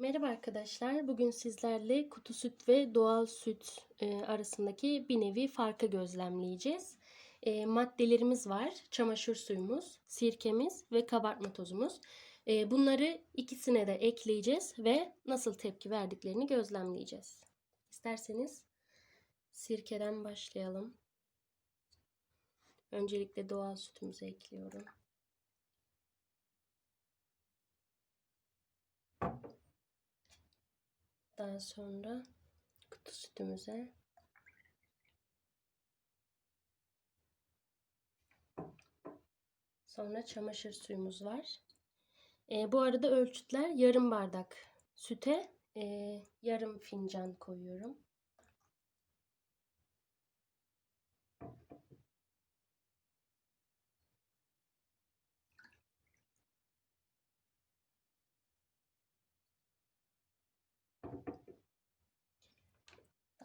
Merhaba arkadaşlar. Bugün sizlerle kutu süt ve doğal süt e, arasındaki bir nevi farkı gözlemleyeceğiz. E, maddelerimiz var. Çamaşır suyumuz, sirkemiz ve kabartma tozumuz. E, bunları ikisine de ekleyeceğiz ve nasıl tepki verdiklerini gözlemleyeceğiz. İsterseniz sirkeden başlayalım. Öncelikle doğal sütümüzü ekliyorum. Daha sonra kutu sütümüze sonra çamaşır suyumuz var. E, bu arada ölçütler yarım bardak süte e, yarım fincan koyuyorum.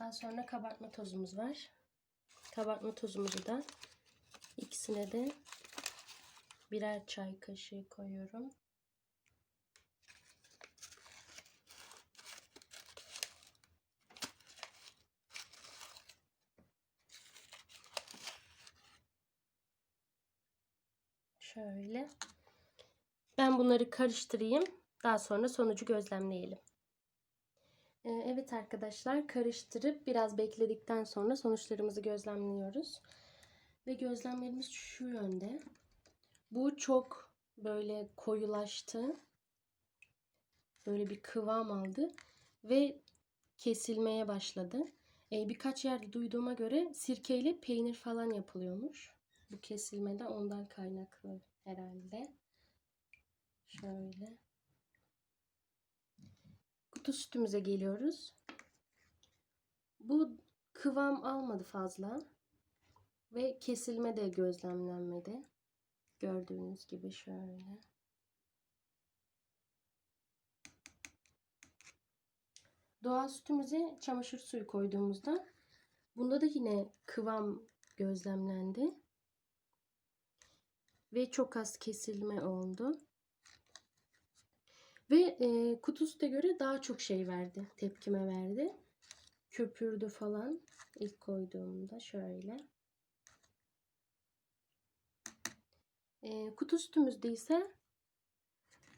Daha sonra kabartma tozumuz var. Kabartma tozumuzu da ikisine de birer çay kaşığı koyuyorum. Şöyle. Ben bunları karıştırayım. Daha sonra sonucu gözlemleyelim. Ee, evet arkadaşlar karıştırıp biraz bekledikten sonra sonuçlarımızı gözlemliyoruz. Ve gözlemlerimiz şu yönde. Bu çok böyle koyulaştı. Böyle bir kıvam aldı ve kesilmeye başladı. Ee, birkaç yerde duyduğuma göre sirkeyle peynir falan yapılıyormuş. Bu kesilmede ondan kaynaklı herhalde. Şöyle kutu sütümüze geliyoruz. Bu kıvam almadı fazla. Ve kesilme de gözlemlenmedi. Gördüğünüz gibi şöyle. Doğal sütümüze çamaşır suyu koyduğumuzda bunda da yine kıvam gözlemlendi. Ve çok az kesilme oldu. Ve e, kutu süte göre daha çok şey verdi. Tepkime verdi. Köpürdü falan. ilk koyduğumda şöyle. E, kutu sütümüzde ise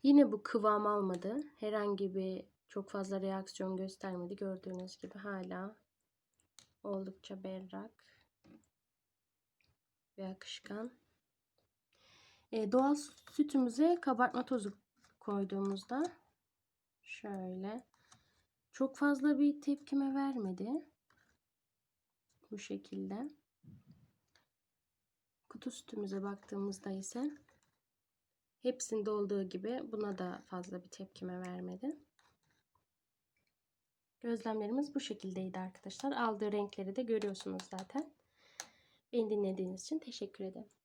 yine bu kıvam almadı. Herhangi bir çok fazla reaksiyon göstermedi. Gördüğünüz gibi hala oldukça berrak ve akışkan. E, doğal sütümüze kabartma tozu koyduğumuzda şöyle çok fazla bir tepkime vermedi. Bu şekilde. Kutu sütümüze baktığımızda ise hepsinde olduğu gibi buna da fazla bir tepkime vermedi. Gözlemlerimiz bu şekildeydi arkadaşlar. Aldığı renkleri de görüyorsunuz zaten. Beni dinlediğiniz için teşekkür ederim.